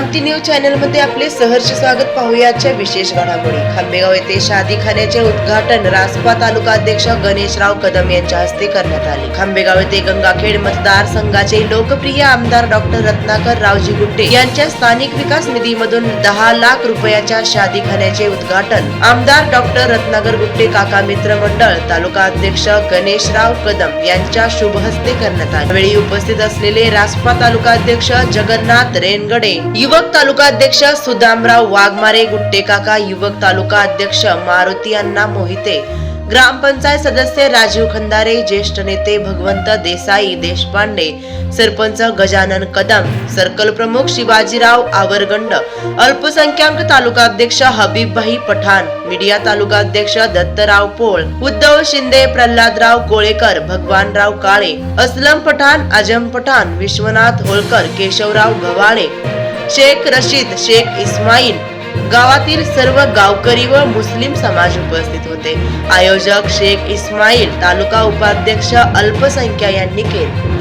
क्रांती news चॅनलमध्ये आपले सहर्ष स्वागत पाहुयाच्या विशेष घडामोडी. खांबेगाव येथे शादीखान्याचे उद्घाटन रासपा तालुका अध्यक्ष गणेशराव कदम यांच्या हस्ते करण्यात आले. खांबेगाव येथे गंगाखेड मतदारसंघाचे लोकप्रिय आमदार डॉक्टर रत्नाकर रावजी गुट्टे यांच्या स्थानिक विकास निधीमधून दहा लाख रुपयाच्या शादीखान्याचे उद्घाटन. आमदार डॉक्टर रत्नाकर गुट्टे काका मित्र मंडळ तालुका अध्यक्ष गणेशराव कदम यांच्या शुभ हस्ते करण्यात आले. यावेळी उपस्थित असलेले रासपा तालुका अध्यक्ष जगन्नाथ रेनगडे युवक तालुका अध्यक्ष सुदामराव वाघमारे गुट्टे काका युवक तालुका अध्यक्ष मारुती अण्णा मोहिते ग्रामपंचायत सदस्य राजीव खंदारे ज्येष्ठ नेते भगवंत देसाई देशपांडे सरपंच गजानन कदम सर्कल प्रमुख शिवाजीराव आवरगंड अल्पसंख्याक तालुका अध्यक्ष हबीबभाई पठाण मीडिया तालुका अध्यक्ष दत्तराव पोळ उद्धव शिंदे प्रल्हादराव कोळेकर भगवानराव काळे असलम पठाण आजम पठाण विश्वनाथ होळकर केशवराव गव्हाळे शेख रशीद शेख इस्माईल गावातील सर्व गावकरी व मुस्लिम समाज उपस्थित होते. आयोजक शेख इस्माईल तालुका उपाध्यक्ष अल्पसंख्या यांनी केले.